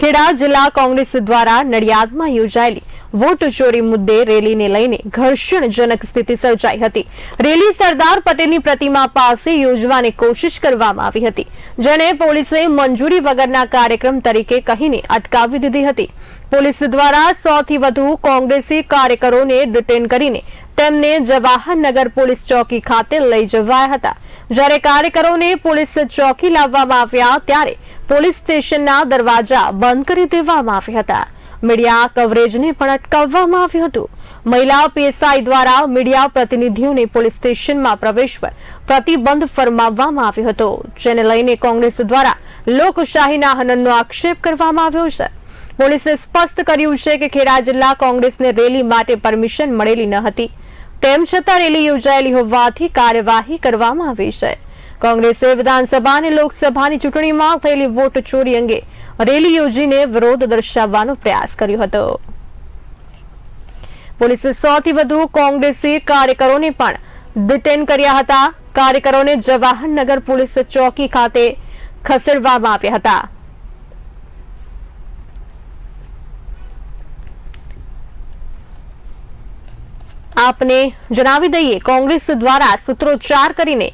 ખેડા જિલ્લા કોંગ્રેસ દ્વારા નડિયાદમાં યોજાયેલી વોટ ચોરી મુદ્દે રેલીને લઈને ઘર્ષણજનક સ્થિતિ સર્જાઈ હતી. રેલી સરદાર પટેલની પ્રતિમા પાસે યોજવાની કોશિશ કરવામાં આવી હતી, જેને પોલીસે મંજૂરી વગરના કાર્યક્રમ તરીકે કહીને અટકાવી દીધી હતી. પોલીસ દ્વારા સો થી વધુ કોંગ્રેસી કાર્યકરોને ડિટેન કરીને તેમને જવાહરનગર પોલીસ ચોકી ખાતે લઈ જવાયા હતા. જ્યારે કાર્યકરોને પોલીસ ચોકી લાવવામાં આવ્યા ત્યારે પોલીસ સ્ટેશનના દરવાજા બંધ કરી દેવામાં આવ્યા હતા. મીડિયા કવરેજને પણ અટકાવવામાં આવ્યું હતું. મહિલા પીએસઆઈ દ્વારા મીડિયા પ્રતિનિધિઓને પોલીસ સ્ટેશનમાં પ્રવેશ પર પ્રતિબંધ ફરમાવવામાં આવ્યો હતો, જેને લઈને કોંગ્રેસ દ્વારા લોકશાહીના હનનનો આક્ષેપ કરવામાં આવ્યો છે. પોલીસે સ્પષ્ટ કર્યું છે કે ખેડા જિલ્લા કોંગ્રેસને રેલી માટે પરમિશન મળેલી ન હતી. તેમ છતાં રેલી યોજાયેલી હોવાથી કાર્યવાહી કરવામાં આવી છે. કોંગ્રેસે વિધાનસભા અને લોકસભાની ચૂંટણીમાં થયેલી વોટ ચોરી અંગે રેલી યોજીને વિરોધ દર્શાવવાનો પ્રયાસ કર્યો હતો. પોલીસે સો થી વધુ કોંગ્રેસી કાર્યકરોને પણ ડિટેન કર્યા હતા. કાર્યકરોને જવાહરનગર પોલીસ ચોકી ખાતે ખસેડવામાં આવ્યા હતા. આપને જણાવી દઈએ, કોંગ્રેસ દ્વારા સૂત્રોચ્ચાર કરીને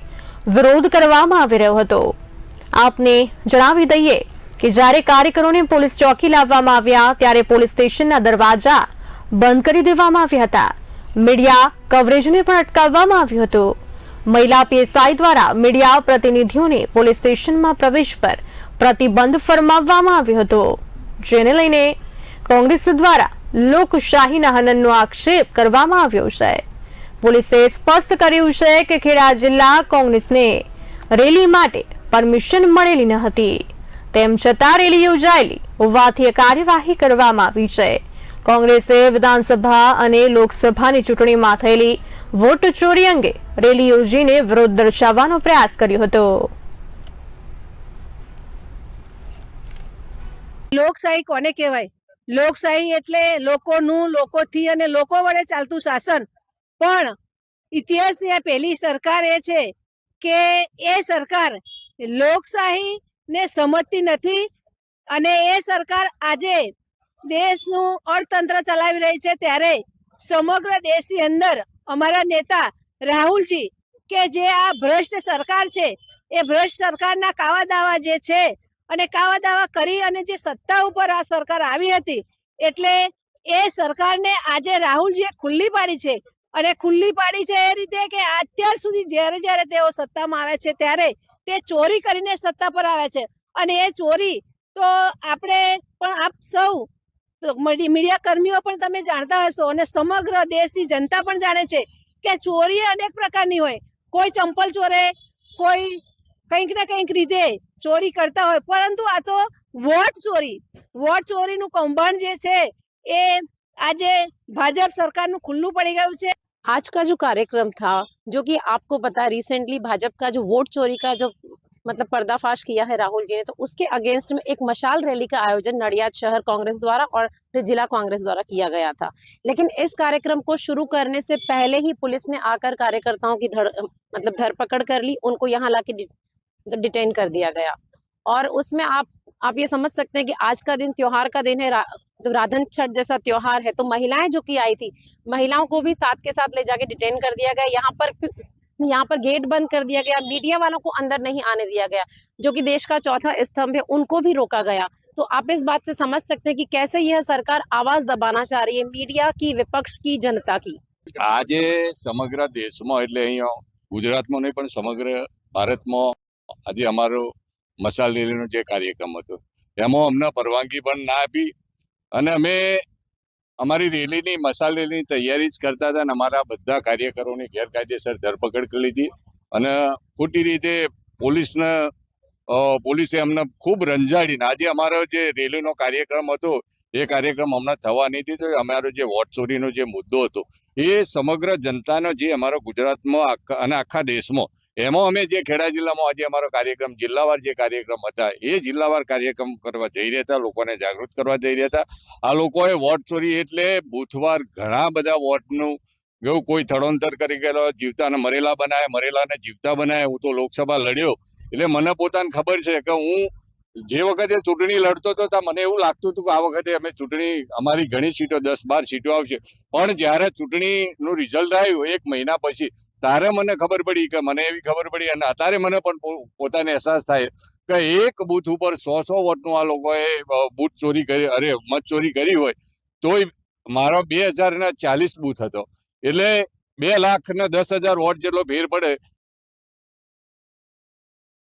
વિરોધ કરવામાં આવી રહ્યો હતો. આપને જણાવી દઈએ કે જ્યારે કાર્યકરોને પોલીસ ચોકી લાવવામાં આવ્યા, ત્યારે પોલીસ સ્ટેશનના દરવાજા બંધ કરી દેવામાં આવ્યા હતા. મીડિયા કવરેજને પણ અટકાવવામાં આવ્યું હતું. મહિલા પીએસઆઈ દ્વારા મીડિયા પ્રતિનિધિઓને પોલીસ સ્ટેશનમાં પ્રવેશ પર પ્રતિબંધ ફરમાવવામાં આવ્યો હતો. જેને લઈને કોંગ્રેસ દ્વારા લોકશાહીના હનનનો આક્ષેપ કરવામાં આવ્યો છે. પોલીસે સ્પષ્ટ કર્યું છે કે ખેડા જિલ્લા કોંગ્રેસને રેલી માટે પરમિશન મળેલી ન હતી. તેમ છતાં રેલી યોજાયેલી હોવાથી કાર્યવાહી કરવામાં આવી છે. કોંગ્રેસે વિધાનસભા અને લોકસભાની ચૂંટણીમાં થયેલી વોટ ચોરી અંગે રેલી યોજીને વિરોધ દર્શાવવાનો પ્રયાસ કર્યો હતો. લોકશાહી કોને કહેવાય? લોકશાહી એટલે લોકોનું, લોકોથી અને લોકો વડે ચાલતું શાસન. પણ ઇતિહાસની આ પહેલી સરકાર એ છે કે એ સરકાર લોકશાહી ને સમજતી નથી અને એ સરકાર આજે દેશનું અર્થતંત્ર ચલાવી રહી છે ત્યારે સમગ્ર દેશની અંદર અમારા નેતા રાહુલજી કે જે આ ભ્રષ્ટ સરકાર છે, એ ભ્રષ્ટ સરકારના કાવા દાવા જે છે અને કાવા દાવા કરી અને જે સત્તા ઉપર આ સરકાર આવી હતી, એટલે એ સરકારને આજે રાહુલજીએ ખુલ્લી પાડી છે. અને ખુલ્લી પાડી છે એ રીતે કે અત્યાર સુધી જ્યારે જ્યારે તેઓ સત્તામાં આવે છે ત્યારે તે ચોરી કરીને સત્તા પર આવે છે. અને એ ચોરી તો આપણે પણ આપ સૌ મીડિયા કર્મીઓ પણ તમે જાણતા હશો અને સમગ્ર દેશની જનતા પણ જાણે છે કે ચોરી અનેક પ્રકારની હોય. કોઈ ચંપલ ચોરે, કોઈ કંઈક ને કંઈક રીતે ચોરી કરતા હોય પરંતુ આ તો વોટ ચોરી વોટ ચોરીનું કૌભાંડ જે છે એ આજે ભાજપ સરકારનું ખુલ્લું પડી ગયું છે आज का जो कार्यक्रम था जो कि आपको पता है रिसेंटली भाजपा का जो वोट चोरी का जो मतलब पर्दाफाश किया है राहुल जी ने तो उसके अगेंस्ट में एक मशाल रैली का आयोजन नडियाद शहर कांग्रेस द्वारा और फिर जिला कांग्रेस द्वारा किया गया था लेकिन इस कार्यक्रम को शुरू करने से पहले ही पुलिस ने आकर कार्यकर्ताओं की धड़ मतलब धरपकड़ कर ली उनको यहाँ लाके डि- मतलब डिटेन कर दिया गया और उसमें आप आप ये समझ सकते हैं कि आज का दिन त्योहार का दिन है रा, मतलब राधन छठ जैसा त्योहार है तो महिलाएं जो कि आई थी महिलाओं को भी साथ के साथ ले जाके डिटेन कर दिया गया यहाँ पर यहाँ पर गेट बंद कर दिया गया मीडिया वालों को अंदर नहीं आने दिया गया जो कि देश का चौथा स्तंभ है उनको भी रोका गया तो आप इस बात से समझ सकते हैं कि कैसे यह सरकार आवाज दबाना चाह रही है मीडिया की विपक्ष की जनता की આજે સમગ્ર દેશમાં એટલે અહીંયા ગુજરાતમાં નહીં પણ સમગ્ર ભારતમાં આજે અમારો મસાલ રેલીનો જે કાર્યક્રમ હતો, એમાં અમને પરવાનગી પણ ના આપી અને અમે અમારી રેલીની, મસાલ રેલીની તૈયારી જ કરતા હતા અને અમારા બધા કાર્યકરોની ગેરકાયદેસર ધરપકડ કરી લીધી અને ખોટી રીતે પોલીસને પોલીસે અમને ખૂબ રંજાડીને, આજે અમારો જે રેલીનો કાર્યક્રમ હતો એ કાર્યક્રમ હમણાં થવા નહીં દીધો. અમારો જે વોટ ચોરીનો જે મુદ્દો હતો, એ સમગ્ર જનતાનો જે અમારો ગુજરાતમાં અને આખા દેશમાં, એમાં અમે જે ખેડા જિલ્લામાં આજે અમારો કાર્યક્રમ, જિલ્લાવાર જે કાર્યક્રમ હતા, એ જિલ્લાવાર કાર્યક્રમ કરવા જઈ રહ્યા હતા, લોકોને જાગૃત કરવા જઈ રહ્યા હતા. આ લોકોએ વોટ ચોરી એટલે બુથવાર ઘણા બધા વોટનું એવું કોઈ થળોંતર કરી ગયેલો, જીવતાને મરેલા બનાવે, મરેલાને જીવતા બનાવે, હું તો લોકસભા લડ્યો. એટલે મને પોતાને ખબર છે કે હું જે વખતે ચૂંટણી લડતો હતો ત્યાં મને એવું લાગતું હતું કે આ વખતે અમે ચૂંટણી, અમારી ઘણી સીટો, દસ, બાર સીટો આવશે. પણ જ્યારે ચૂંટણીનું રિઝલ્ટ આવ્યું એક મહિના પછી, ત્યારે મને ખબર પડી કે મને એવી ખબર પડી અને અત્યારે મને પણ પોતાને અહેસાસ થાય કે એક બૂથ ઉપર સો સો વોટનું આ લોકોએ બૂથ ચોરી કરી, અરે, મત ચોરી કરી હોય, તોય મારો બે હજારના ચાલીસ બૂથ હતો. એટલે બે લાખ ને દસ હજાર વોટ જેટલો ફેર પડે